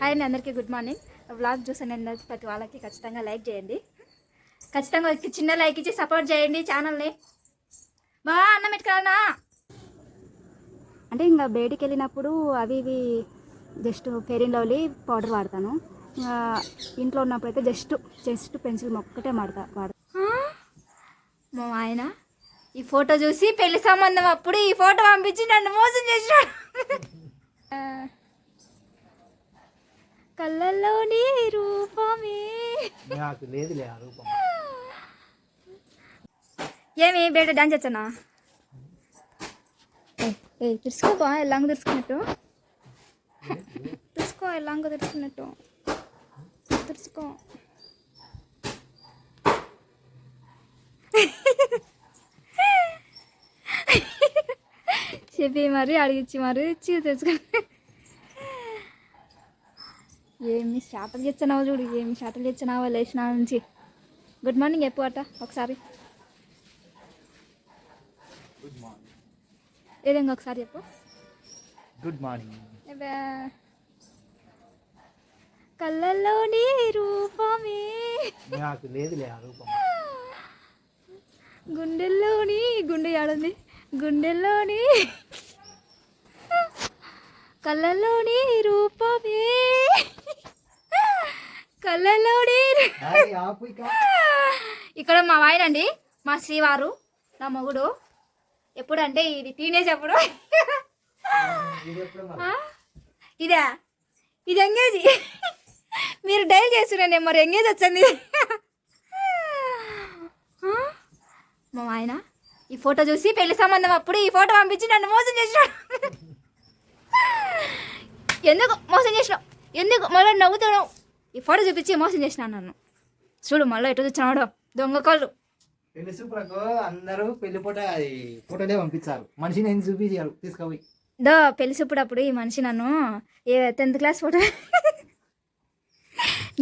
Hi అండి అందరికీ good morning. Vlog చూసాను ప్రతి వాళ్ళకి ఖచ్చితంగా లైక్ చేయండి. ఖచ్చితంగా చిన్న లైక్ ఇచ్చి సపోర్ట్ చేయండి ఛానల్ని. బా అన్నం పెట్టుకురానా అంటే ఇంకా బయటికి వెళ్ళినప్పుడు అవి ఇవి just Fair and Lovely powder వాడతాను. ఇంకా ఇంట్లో ఉన్నప్పుడు అయితే జస్ట్ జస్ట్ పెన్సిల్ ఒక్కటే వాడతా వాడతా. మా ఆయన ఈ ఫోటో చూసి పెళ్ళి సంబంధం అప్పుడు ఈ ఫోటో పంపించి నన్ను మోసం చేసినాడు కళ్ళల్లోని రూపమే నాకు లేదులే ఆ రూపం. ఏమి బయట డాన్స్ వచ్చానా ఏ తెలుసుకో ఎలాంగ తెలుసుకున్నట్టు? తెలుసుకో ఎలాంగ తెలుసుకున్నట్టు? తెలుసుకో. చెప్పి మరి అడిగిచ్చి మరి ఇచ్చి తెలుసుకో ఏమి శాతలు తెచ్చినావో చూడు ఏమి శాతలు తెచ్చినావో లేచిన నుంచి. గుడ్ మార్నింగ్ చెప్పు అట ఒకసారి. ఏదంగా ఒకసారి చెప్పు. గుడ్ మార్నింగ్ అబ్బా. కళ్ళల్లోని రూపమే. నాకు లేదులే ఆ రూపం. గుండెల్లోని గుండె ఆడుంది గుండెల్లోని కళ్ళల్లోని రూపమే. ఇక్కడ మా వాయనండి మా శ్రీవారు నా మొగుడు. ఎప్పుడు అంటే ఇది టీనేజ్ ఎప్పుడు? ఇది? ఇదా ఎంగేజ్. మీరు డైల్ చేస్తున్నాను మరి ఎంగేజ్ వచ్చింది? మా ఆయన ఈ ఫోటో చూసి పెళ్ళి సంబంధం అప్పుడు ఈ ఫోటో పంపించి నన్ను మోసం చేసినాడు. ఎందుకు మోసం చేసినావు? ఎందుకు? మళ్ళీ నవ్వుతున్నావు? ఈ ఫోటో చూపించి మోసం చేసినాను నన్ను. చూడు మళ్ళీ ఎటు వచ్చినాడు దొంగ కళ్ళు. పెళ్ళి చూపులకు అందరూ పెళ్ళి ఫోటోలే పంపించారు. మనిషిని ఏం చూపించారు తీసుకుపోయి. దో పెళ్ళి చూపుడప్పుడు ఈ మనిషి నన్ను ఏ tenth class photo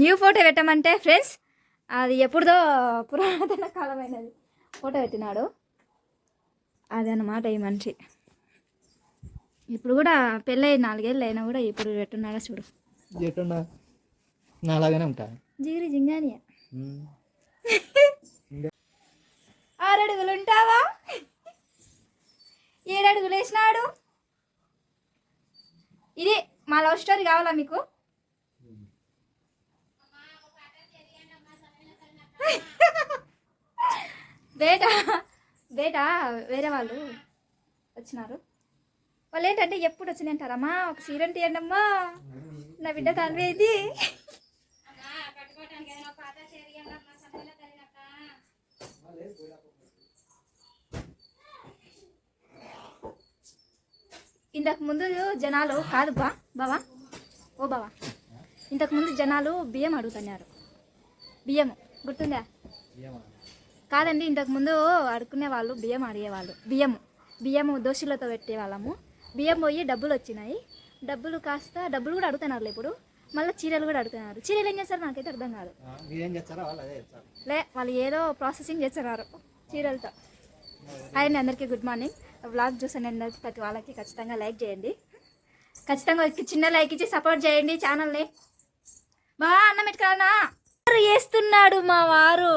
new photo పెట్టమంటే ఫ్రెండ్స్ అది ఎప్పుడుదో పురాతన కాలమైనది. ఫోటో పెట్టినాడు. అది అన్నమాట ఈ మనిషి. ఇప్పుడు కూడా పెళ్ళి నాలుగేళ్ళు అయినా కూడా ఇప్పుడు పెట్టున్నాడా చూడు. ఎట్టున్నా నాలాగానే ఉంటా జిగిరి జింగాని ఉమ్. ఆరడుగులు ఉంటావా ఏడడుగులు వేసినాడు ఇది మా లవ్ స్టోరీ కావాలా మీకు? బేట బేట వేరే వాళ్ళు వచ్చినారు. వాళ్ళు ఏంటంటే ఎప్పుడు వచ్చినాయి అంటారమ్మా ఒక సీరెంట్ ఇవ్వండి అమ్మా నా బిడ్డ కనివేది ఇంతకు ముందు జనాలు కాదు బా బావా? ఓ బావా. ఇంతకు ముందు జనాలు బియ్యం అడుగుతున్నారు. బియ్యం గుర్తుందా? కాదండి ఇంతకు ముందు అడుక్కునే వాళ్ళు బియ్యం అడిగేవాళ్ళు బియ్యము బియ్యము దోశలతో పెట్టేవాళ్ళము బియ్యం పోయి డబ్బులు వచ్చినాయి. డబ్బులు కాస్త డబ్బులు కూడా అడుగుతున్నారు ఇప్పుడు. మళ్ళీ చీరలు కూడా అడుగుతున్నారు. చీరలు ఏం చేస్తారు నాకైతే అర్థం కాదు. లే వాళ్ళు ఏదో ప్రాసెసింగ్ చేస్తున్నారు చీరలతో. హాయ్ అండి అందరికీ గుడ్ మార్నింగ్ వ్లాగ్ చూసాను ప్రతి వాళ్ళకి ఖచ్చితంగా లైక్ చేయండి. ఖచ్చితంగా చిన్న లైక్ ఇచ్చి సపోర్ట్ చేయండి ఛానల్ని బా అన్నం పెట్టుకురానా? వేస్తున్నాడు మా వారు.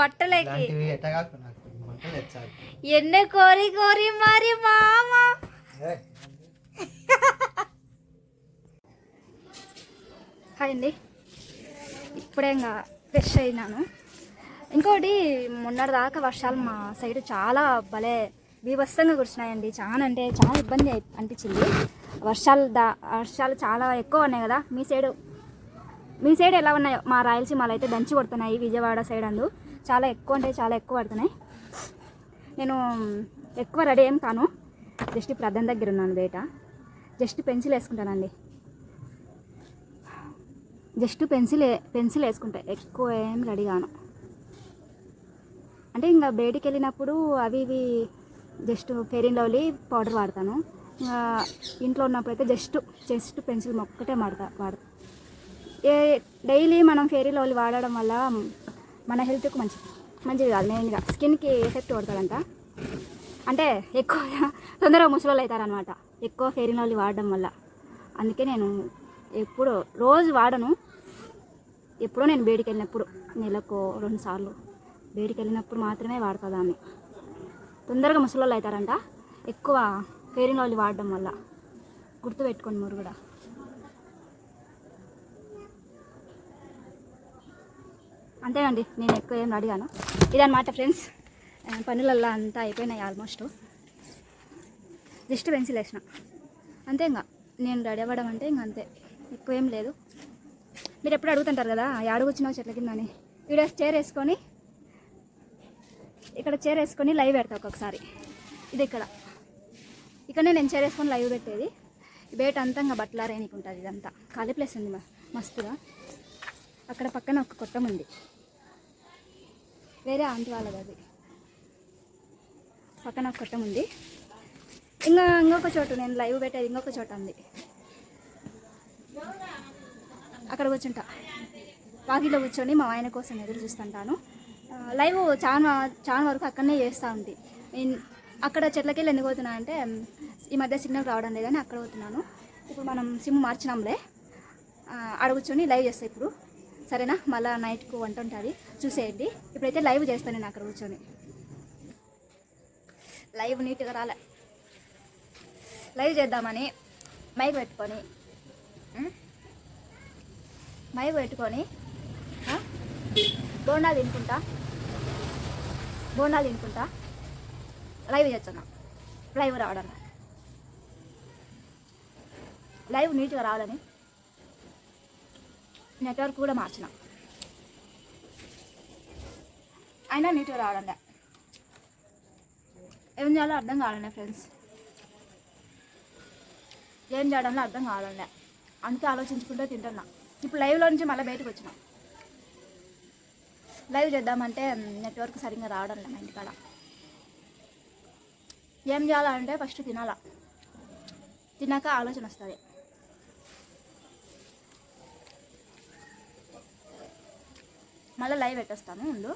బట్టలకి. ఎన్న కోరి కోరి మరి మామ. హాయ్ అండి. ఇప్పుడే ఇంకా ఫ్రెష్ అయినాను. ఇంకోటి మొన్నటి దాకా వర్షాలు మా సైడ్ చాలా భలే బీభత్సంగా కురిసినాయండి. చాలా అంటే చాలా ఇబ్బంది అనిపించింది. వర్షాలు దా వర్షాలు చాలా ఎక్కువ ఉన్నాయి కదా. మీ సైడు? మీ సైడ్ ఎలా ఉన్నాయో? మా రాయలసీమలో అయితే దంచి కొడుతున్నాయి విజయవాడ సైడ్ అందు. చాలా ఎక్కువ అంటే చాలా ఎక్కువ పడుతున్నాయి. నేను ఎక్కువ రెడీ ఏం కాను. జస్ట్ ఇప్పుడు అద్దం దగ్గర ఉన్నాను బయట. జస్ట్ పెన్సిల్ వేసుకుంటానండి. జస్ట్ పెన్సిల్ పెన్సిల్ వేసుకుంటా ఎక్కువ ఏం రెడీ కాను. అంటే ఇంకా బయటికి వెళ్ళినప్పుడు అవి ఇవి just Fair and Lovely powder వాడతాను. ఇంకా ఇంట్లో ఉన్నప్పుడు అయితే జస్ట్ జస్ట్ పెన్సిల్ ఒక్కటే వాడతా వాడతా. ఏ డైలీ మనం ఫెయిర్ లవ్లీ వాడడం వల్ల మన హెల్త్కి మంచిది. మంచిది కాదు మెయిన్గా. స్కిన్కి ఎఫెక్ట్ కొడుతుందంట. అంటే ఎక్కువ తొందరగా ముసలోళ్ళు అవుతారనమాట ఎక్కువ ఫెయిర్ అండ్ లవ్లీ వాడడం వల్ల. అందుకే నేను ఎప్పుడో రోజు వాడను. ఎప్పుడో నేను బయటికి వెళ్ళినప్పుడు నెలకు రెండుసార్లు బయటికి వెళ్ళినప్పుడు మాత్రమే వాడతా దాన్ని. తొందరగా ముసలోళ్ళు అవుతారంట ఎక్కువ ఫెయిర్ ఆయిల్ వాడడం వల్ల. గుర్తుపెట్టుకోండి మీరు కూడా. అంతేనండి నేను ఎక్కువ ఏం అడిగాను. ఇదన్నమాట ఫ్రెండ్స్. ఆ, పనులల్లో అంతా అయిపోయినాయి ఆల్మోస్ట్. జస్ట్ పెన్సిల్ వేసిన అంతే ఇంకా నేను రెడీ అవ్వడం అంటే ఇంక అంతే. ఎక్కువ ఏం లేదు. మీరు ఎప్పుడు అడుగుతుంటారు కదా అడుగు చెట్ల కింద అని. వీడియోస్ చైర్ వేసుకొని ఇక్కడ చైర్ వేసుకొని లైవ్ పెడతా ఒక్కొక్కసారి. ఇది ఇక్కడ. ఇక్కడనే నేను చైర్ వేసుకొని లైవ్ పెట్టేది. బయట అంతా ఇంకా బట్టలారేనికి ఉంటుంది ఇదంతా. ఖాళీ ప్లేస్ ఉంది మస్తుగా. అక్కడ పక్కన ఒక కొట్టం ఉంది. వేరే ఆంటీ వాళ్ళది అది. పక్కన ఒక కొట్టం ఉంది. ఇంకా ఇంకొక చోటు నేను లైవ్ పెట్టేది ఇంకొక చోట ఉంది అక్కడ కూర్చుంటా. వాకిట్లో కూర్చొని మా ఆయన కోసం ఎదురు చూస్తుంటాను. లైవ్ చాలా చాలా వరకు అక్కడనే చేస్తూ ఉంది నేను అక్కడ చెట్లకెళ్ళి ఎందుకు పోతున్నా అంటే ఈ మధ్య సిగ్నల్ రావడం లేదని అక్కడ పోతున్నాను. ఇప్పుడు మనం సిమ్ మార్చినాంలే. ఆ, ఆడ కూర్చొని లైవ్ చేస్తా ఇప్పుడు. సరేనా? మళ్ళీ నైట్కు వంట ఉంటుంది. చూసేయండి. ఇప్పుడైతే లైవ్ చేస్తాను నేను అక్కడ కూర్చొని. లైవ్ నీట్గా రాలే. లైవ్ చేద్దామని మైక్ పెట్టుకొని మై పెట్టుకొని బోండాలు తినుకుంటా? బోండాలు తినుకుంటా? లైవ్ చేస్తున్నా లైవ్ రావడన్నా లైవ్ నీట్గా రావాలని నెట్వర్క్ కూడా మార్చిన. అయినా నీట్గా రావడం ఏం చేయాలో అర్థం కావాలండి ఫ్రెండ్స్ ఏం చేయడంలో అర్థం కావాలండి అందుకే ఆలోచించుకుంటూ తింటున్నా. ఇప్పుడు లైవ్లో నుంచి మళ్ళీ బయటకు వచ్చిన. లైవ్ చేద్దామంటే నెట్వర్క్ సరిగ్గా రావడం లేదు మా ఇంటికాడ. ఏం చేయాలంటే ఫస్ట్ తినాలా. తిన్నాక ఆలోచన వస్తుంది. మళ్ళీ లైవ్ పెట్టేస్తాను ముందు.